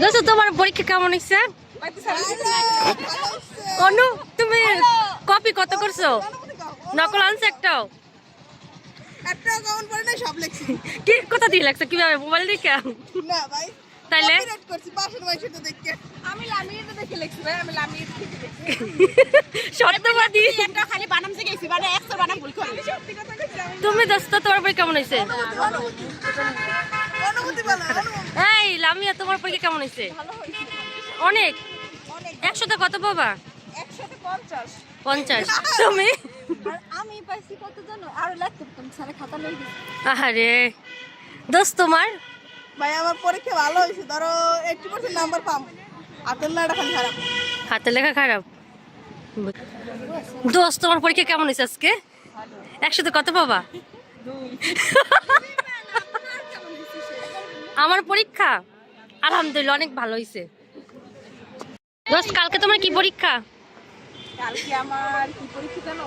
দোস্ত তোমার পরীক্ষা কেমন হয়েছে অনু তুমি কপি কত করছ? নকল আনছে একটাও? কি কোথা দিয়ে লাগছে? কীভাবে? মোবাইল দেখে? তাইলে? মানে তুমি দোস্ত তোমার পরীক্ষা কেমন হয়েছে এই লামিয়া তোমার পরীক্ষা কেমন হয়েছে? অনেক? একশোতে কত পাবা? একসাথে পঞ্চাশ। তুমি? আমি পাইছি কত জানো? আরও লাগতো স্যারে খাতা লই আরে দোস্ত তোমার? ভাই আমার পরীক্ষা ভালো হয়েছে। ধরো এইটটি পার্সেন্ট নাম্বার পাম। হাতের লাটা খালি খারাপ। হাতের লেখা খারাপ? দোস্ত তোমার পরীক্ষা কেমন হয়েছে আজকে? একসাথে কত পাবা? আমার পরীক্ষা? আলহামদুলিল্লাহ অনেক ভালো হয়েছে দোস্ত কালকে তোমার কি পরীক্ষা? কালকে আমার কি পরীক্ষা জানো?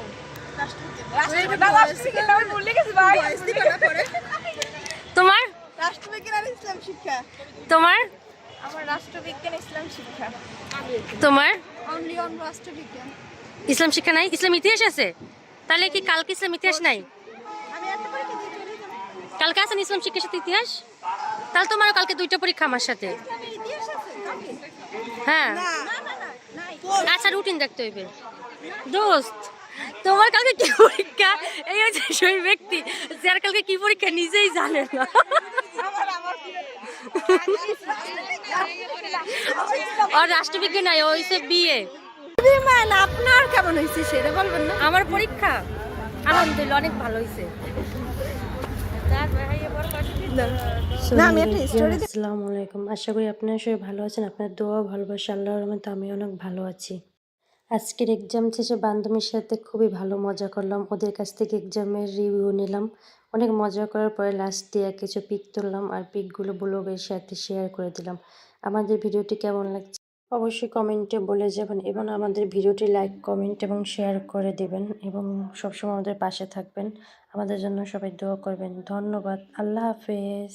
রাষ্ট্রবিজ্ঞান আমি ভুলে গেছি ভাই। তোমার? রাষ্ট্রবিজ্ঞান ইসলাম শিক্ষা। তোমার? আমার রাষ্ট্রবিজ্ঞান ইসলাম শিক্ষা। তোমার? অনলি অন রাষ্ট্রবিজ্ঞান। ইসলাম শিক্ষা নাই? ইসলাম ইতিহাস আছে? তাহলে কি কালকে ইসলাম ইতিহাস নাই? কালকে আছেন ইসলাম শিক্ষার সাথে ইতিহাস? তাহলে তোমার কালকে দুইটা পরীক্ষা আমার সাথে। হ্যাঁ। আচ্ছা রুটিন দেখতে হইবে। দোস্ত তোমার কালকে কি পরীক্ষা? এই হচ্ছে সেই ব্যক্তি যার কালকে কি পরীক্ষা নিজেই জানে না। আর রাষ্ট্রবিজ্ঞান নাই ও হইছে বিয়ে বিমান আপনার কেমন হয়েছে সেটা বলবেন না? আমার পরীক্ষা আলহামদুলিল্লাহ অনেক ভালো হয়েছে আসসালামু আলাইকুম। আশা করি আপনারা সবাই ভালো আছেন। আপনার দোয়া ভালোবাসা আল্লাহর রহমতে আমি অনেক ভালো আছি। আজকের এক্সাম শেষে বান্ধবীর সাথে খুবই ভালো মজা করলাম। ওদের কাছ থেকে এক্সামের রিভিউ নিলাম। অনেক মজা করার পরে লাস্ট দিয়ে কিছু পিক তুললাম আর পিকগুলো ব্লগের সাথে শেয়ার করে দিলাম। আমাদের ভিডিওটি কেমন লাগছে অবশ্যই কমেন্টে বলে যাবেন এবং আমাদের ভিডিওটি লাইক কমেন্ট এবং শেয়ার করে দেবেন এবং সবসময় আমাদের পাশে থাকবেন। আমাদের জন্য সবাই দোয়া করবেন। ধন্যবাদ। আল্লাহ হাফেজ।